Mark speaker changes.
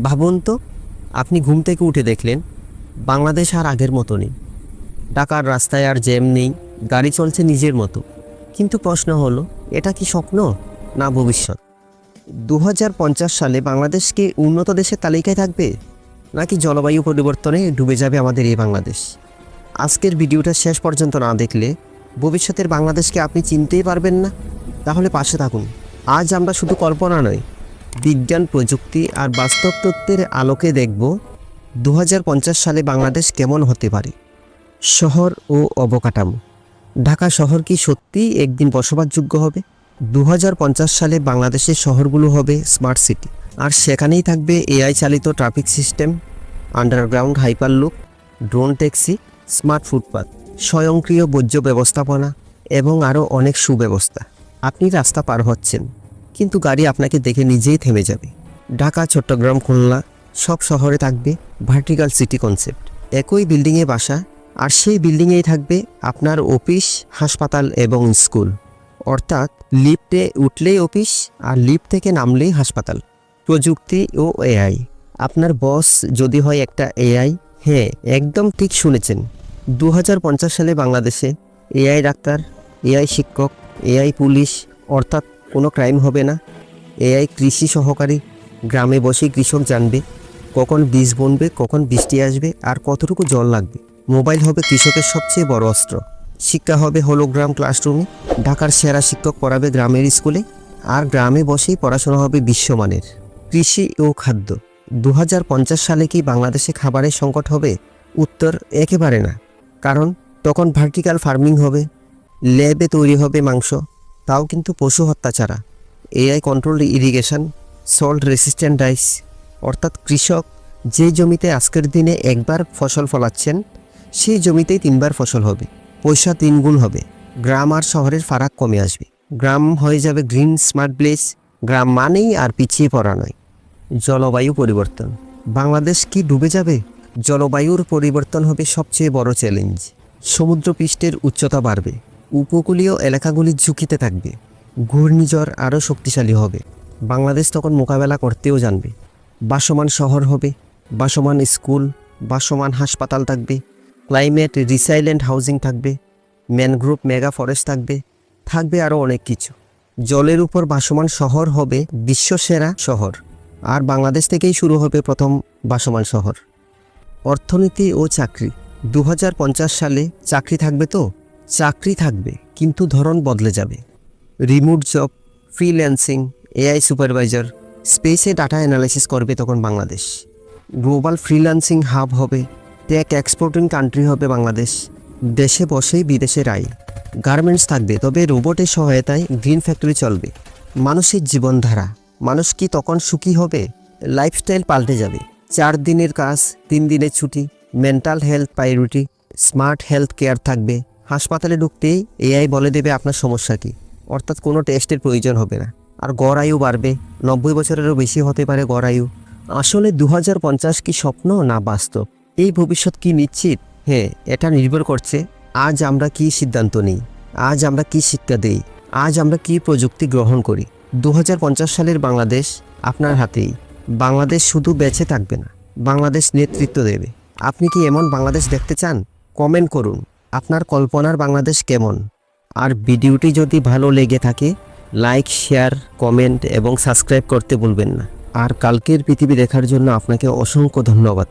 Speaker 1: ভাবুন তো, আপনি ঘুম থেকে উঠে দেখলেন, বাংলাদেশ আর আগের মতো নেই। ঢাকার রাস্তায় আর জ্যাম নেই, গাড়ি চলছে নিজের মতো। কিন্তু প্রশ্ন হলো, এটা কি স্বপ্ন না ভবিষ্যৎ? দু হাজার পঞ্চাশ সালে বাংলাদেশ কি উন্নত দেশের তালিকায় থাকবে? নাকি জলবায়ু পরিবর্তনে ডুবে যাবে আমাদের এই বাংলাদেশ? আজকের ভিডিওটা শেষ পর্যন্ত না দেখলে, ভবিষ্যতের বাংলাদেশকে আপনি চিনতেই পারবেন না। তাহলে পাশে থাকুন। আজ আমরা শুধু কল্পনা নয় বিজ্ঞান, প্রযুক্তি আর বাস্তব তত্ত্বের আলোকে দেখব দু হাজার পঞ্চাশ সালে বাংলাদেশ কেমন হতে পারে। শহর ও অবকাঠামো। ঢাকা শহর কি সত্যিই একদিন বসবাসযোগ্য হবে? দু হাজার পঞ্চাশ সালে বাংলাদেশের শহরগুলো হবে স্মার্ট সিটি। আর সেখানেই থাকবে এআই চালিত traffic system, underground hyperloop drone taxi, smart footpath স্বয়ংক্রিয় বর্জ্য ব্যবস্থাপনা এবং আরও অনেক সুব্যবস্থা। আপনি রাস্তা পার হচ্ছেন। কিন্তু গাড়ি আপনাকে দেখে নিজেই থেমে যাবে। ঢাকা, চট্টগ্রাম, খুলনা সব শহরে থাকবে ভার্টিক্যাল সিটি কনসেপ্ট একই বিল্ডিংয়ে বাসা, আর সেই বিল্ডিংয়েই থাকবে আপনার অফিস, হাসপাতাল এবং স্কুল। অর্থাৎ লিফটে উঠলেই অফিস, আর লিফট থেকে নামলেই হাসপাতাল। প্রযুক্তি ও এআই। আপনার বস যদি হয় একটা এআই হ্যাঁ একদম ঠিক শুনেছেন। দু হাজার পঞ্চাশ সালে বাংলাদেশে এআই ডাক্তার, এআই শিক্ষক, এআই পুলিশ, অর্থাৎ কোনো ক্রাইম হবে না। এআই কৃষি সহকারী। গ্রামে বসেই কৃষক জানবে কখন বীজ বনবে, কখন বৃষ্টি আসবে আর কতটুকু জল লাগবে। মোবাইল হবে কৃষকের সবচেয়ে বড় অস্ত্র। শিক্ষা হবে হলোগ্রাম ক্লাসরুমে। ঢাকার সেরা শিক্ষক পড়াবে গ্রামের স্কুলে আর গ্রামে বসেই পড়াশোনা হবে বিশ্বমানের। কৃষি ও খাদ্য। দু হাজার পঞ্চাশ সালে কি বাংলাদেশে খাবারের সংকট হবে? উত্তর একেবারে না। কারণ তখন ভার্টিক্যাল ফার্মিং হবে। ল্যাবে তৈরি হবে মাংস। তাও কিন্তু পশু হত্যা ছাড়া। AI control irrigation salt resistant rice অর্থাৎ কৃষক যে জমিতে আজকের দিনে একবার ফসল ফলাচ্ছেন, সেই জমিতেই তিনবার ফসল হবে, পয়সা তিনগুণ হবে, গ্রাম আর শহরের ফারাক কমে আসবে। গ্রাম হয়ে যাবে গ্রিন স্মার্ট প্লেস গ্রাম মানেই আর পিছিয়ে পড়া নয়। জলবায়ু পরিবর্তন। বাংলাদেশ কি ডুবে যাবে? জলবায়ুর পরিবর্তন হবে সবচেয়ে বড় চ্যালেঞ্জ সমুদ্রপৃষ্ঠের উচ্চতা বাড়বে। উপকূলীয় এলাকাগুলি ঝুঁকিতে থাকবে। ঘূর্ণিঝড় আরও শক্তিশালী হবে। বাংলাদেশ তখন মোকাবেলা করতেও জানবে। বাসমান শহর হবে, বাসমান স্কুল, বাসমান হাসপাতাল থাকবে, ক্লাইমেট রিসাইলেন্ট হাউজিং থাকবে, ম্যানগ্রোভ মেগা ফরেস্ট থাকবে থাকবে আরও অনেক কিছু। জলের উপর বাসমান শহর হবে বিশ্বসেরা শহর। আর বাংলাদেশ থেকেই শুরু হবে প্রথম বাসমান শহর। অর্থনীতি ও চাকরি। দু হাজার পঞ্চাশ সালে চাকরি থাকবে তো? চাকরি থাকবে, কিন্তু ধরন বদলে যাবে। Remote job, freelancing, AI supervisor, স্পেসে ডাটা অ্যানালাইসিস করবে তখন বাংলাদেশ। গ্লোবাল ফ্রিল্যান্সিং হাব হবে, টেক এক্সপোর্টিং কান্ট্রি হবে বাংলাদেশ। দেশে বসেই বিদেশের আয় গার্মেন্টস থাকবে, তবে রোবটের সহায়তায় গ্রিন ফ্যাক্টরি চলবে। মানুষের জীবনধারা, মানুষ কি তখন সুখী হবে? লাইফস্টাইল পাল্টে যাবে। চার দিনের কাজ, তিন দিনের ছুটি, mental health priority, smart health care থাকবে। হাসপাতালে ঢুকতেই এআই বলে দেবে আপনার সমস্যা কী। অর্থাৎ কোনো টেস্টের প্রয়োজন হবে না। আর গড় আয়ু বাড়বে। নব্বই বছরেরও বেশি হতে পারে গড় আয়ু। আসলে দু হাজার পঞ্চাশ কি স্বপ্ন না বাস্তব? এই ভবিষ্যৎ কি নিশ্চিত? হ্যাঁ এটা নির্ভর করছে আজ আমরা কি সিদ্ধান্ত নিই, আজ আমরা কি শিক্ষা দেই, আজ আমরা কি প্রযুক্তি গ্রহণ করি। দু হাজার পঞ্চাশ সালের বাংলাদেশ আপনার হাতেই। বাংলাদেশ শুধু বেঁচে থাকবে না, বাংলাদেশ নেতৃত্ব দেবে। আপনি কি এমন বাংলাদেশ দেখতে চান? কমেন্ট করুন। আপনার কল্পনার বাংলাদেশ কেমন? আর ভিডিওটি যদি ভালো লেগে থাকে, লাইক, শেয়ার, কমেন্ট এবং সাবস্ক্রাইব করতে ভুলবেন না। আর কালকের পৃথিবী দেখার জন্য আপনাকে অসংখ্য ধন্যবাদ।